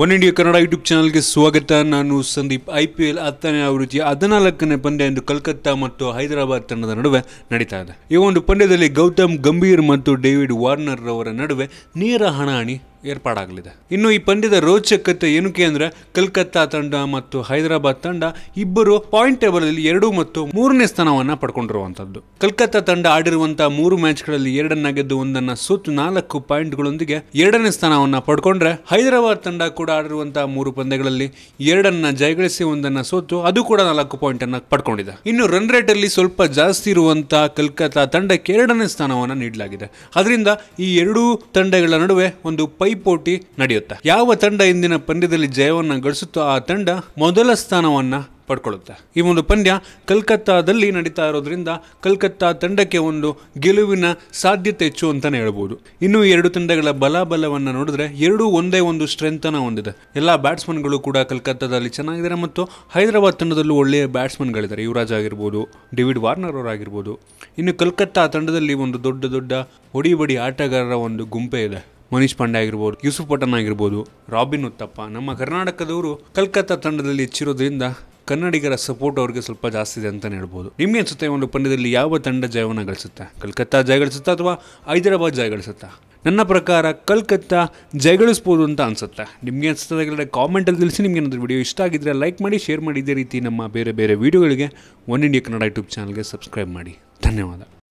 One India Kannada YouTube ಚಾನಲ್ಗೆ ಸ್ವಾಗತ. ನಾನು ಸಂದೀಪ್. ಐ ಪಿ ಎಲ್ ಹತ್ತನೇ ಆವೃತ್ತಿಯ ಹದಿನಾಲ್ಕನೇ ಪಂದ್ಯ ಎಂದು ಕಲ್ಕತ್ತಾ ಮತ್ತು ಹೈದರಾಬಾದ್ ತಂಡದ ನಡುವೆ ನಡೀತಾ ಇದೆ. ಈ ಒಂದು ಪಂದ್ಯದಲ್ಲಿ ಗೌತಮ್ ಗಂಭೀರ್ ಮತ್ತು ಡೇವಿಡ್ ವಾರ್ನರ್ ಅವರ ನಡುವೆ ನೇರ ಹಣಾಹಣಿ ಏರ್ಪಾಡಾಗಲಿದೆ. ಇನ್ನು ಈ ಪಂದ್ಯದ ರೋಚಕತೆ ಏನಕ್ಕೆ ಅಂದ್ರೆ, ಕಲ್ಕತ್ತಾ ತಂಡ ಮತ್ತು ಹೈದರಾಬಾದ್ ತಂಡ ಇಬ್ಬರು ಪಾಯಿಂಟ್ ಟೇಬಲ್ ಅಲ್ಲಿ ಎರಡು ಮತ್ತು ಮೂರನೇ ಸ್ಥಾನವನ್ನ ಪಡ್ಕೊಂಡಿರುವಂತದ್ದು ಕಲ್ಕತ್ತಾ ತಂಡ ಆಡಿರುವಂತಹ ಮೂರು ಮ್ಯಾಚ್ಗಳಲ್ಲಿ ಎರಡನ್ನ ಗೆದ್ದು ಒಂದನ್ನ ಸೋತು ನಾಲ್ಕು ಪಾಯಿಂಟ್ಗಳೊಂದಿಗೆ ಎರಡನೇ ಸ್ಥಾನವನ್ನ ಪಡ್ಕೊಂಡ್ರೆ, ಹೈದರಾಬಾದ್ ತಂಡ ಕೂಡ ಆಡಿರುವಂತಹ ಮೂರು ಪಂದ್ಯಗಳಲ್ಲಿ ಎರಡನ್ನ ಜಯಗಳಿಸಿ ಒಂದನ್ನ ಸೋತು ಅದು ಕೂಡ ನಾಲ್ಕು ಪಾಯಿಂಟ್ ಅನ್ನ ಪಡ್ಕೊಂಡಿದೆ. ಇನ್ನು ರನ್ ರೇಟ್ ಅಲ್ಲಿ ಸ್ವಲ್ಪ ಜಾಸ್ತಿ ಇರುವಂತಹ ಕಲ್ಕತ್ತಾ ತಂಡಕ್ಕೆ ಎರಡನೇ ಸ್ಥಾನವನ್ನ ನೀಡಲಾಗಿದೆ. ಅದರಿಂದ ಈ ಎರಡೂ ತಂಡಗಳ ನಡುವೆ ಒಂದು ಪೈಪೋಟಿ ನಡೆಯುತ್ತೆ? ಯಾವ ತಂಡ ಇಂದಿನ ಪಂದ್ಯದಲ್ಲಿ ಜಯವನ್ನು ಗಳಿಸುತ್ತೋ ಆ ತಂಡ ಮೊದಲ ಸ್ಥಾನವನ್ನ ಪಡ್ಕೊಳ್ಳುತ್ತೆ. ಈ ಒಂದು ಪಂದ್ಯ ಕಲ್ಕತ್ತಾದಲ್ಲಿ ನಡೀತಾ ಇರೋದ್ರಿಂದ ಕಲ್ಕತ್ತಾ ತಂಡಕ್ಕೆ ಒಂದು ಗೆಲುವಿನ ಸಾಧ್ಯತೆ ಹೆಚ್ಚು ಅಂತಾನೆ ಹೇಳ್ಬೋದು. ಇನ್ನು ಎರಡು ತಂಡಗಳ ಬಲಾಬಲವನ್ನು ನೋಡಿದ್ರೆ ಎರಡೂ ಒಂದೇ ಒಂದು ಸ್ಟ್ರೆಂತ್ ಅನ್ನ ಹೊಂದಿದೆ. ಎಲ್ಲ ಬ್ಯಾಟ್ಸ್ಮನ್ಗಳು ಕೂಡ ಕಲ್ಕತ್ತಾದಲ್ಲಿ ಚೆನ್ನಾಗಿದ್ದಾರೆ ಮತ್ತು ಹೈದರಾಬಾದ್ ತಂಡದಲ್ಲೂ ಒಳ್ಳೆಯ ಬ್ಯಾಟ್ಸ್ಮನ್ಗಳಿದ್ದಾರೆ ಯುವರಾಜ್ ಆಗಿರ್ಬೋದು, ಡೇವಿಡ್ ವಾರ್ನರ್ ಅವರಾಗಿರ್ಬೋದು. ಇನ್ನು ಕಲ್ಕತ್ತಾ ತಂಡದಲ್ಲಿ ಒಂದು ದೊಡ್ಡ ದೊಡ್ಡ ಹೊಡಿ ಬಡಿ ಆಟಗಾರರ ಒಂದು ಗುಂಪೆ ಇದೆ. ಮನೀಶ್ ಪಾಂಡೆ ಆಗಿರ್ಬೋದು, ಯೂಸುಫ್ ಪಠನ್ ಆಗಿರ್ಬೋದು, ರಾಬಿನ್ ಉತ್ತಪ್ಪ, ನಮ್ಮ ಕರ್ನಾಟಕದವರು ಕಲ್ಕತ್ತಾ ತಂಡದಲ್ಲಿ ಹೆಚ್ಚಿರೋದ್ರಿಂದ ಕನ್ನಡಿಗರ ಸಪೋರ್ಟ್ ಅವ್ರಿಗೆ ಸ್ವಲ್ಪ ಜಾಸ್ತಿ ಇದೆ ಅಂತಲೇ ಹೇಳ್ಬೋದು. ನಿಮ್ಗೆ ಅನ್ಸುತ್ತೆ ಒಂದು ಪಂದ್ಯದಲ್ಲಿ ಯಾವ ತಂಡ ಜಯವನ್ನು ಗಳಿಸುತ್ತೆ? ಕಲ್ಕತ್ತಾ ಜಯಗಳಿಸುತ್ತಾ ಅಥವಾ ಹೈದರಾಬಾದ್ ಜಯಗಳಿಸುತ್ತಾ ನನ್ನ ಪ್ರಕಾರ ಕಲ್ಕತ್ತಾ ಜಯಗಳಿಸ್ಬೋದು ಅಂತ ಅನ್ಸುತ್ತೆ. ನಿಮಗೆ ಅನ್ಸುತ್ತೆ ಕಾಮೆಂಟಲ್ಲಿ ತಿಳಿಸಿ. ನಿಮ್ಗೆ ಏನಾದರೂ ವಿಡಿಯೋ ಇಷ್ಟ ಆಗಿದ್ರೆ ಲೈಕ್ ಮಾಡಿ ಶೇರ್ ಮಾಡಿ. ಇದೇ ರೀತಿ ನಮ್ಮ ಬೇರೆ ಬೇರೆ ವಿಡಿಯೋಗಳಿಗೆ ಒನ್ ಇಂಡಿಯಾ ಕನ್ನಡ ಯೂಟ್ಯೂಬ್ ಚಾನಲ್ಗೆ ಸಬ್ಸ್ಕ್ರೈಬ್ ಮಾಡಿ. ಧನ್ಯವಾದ.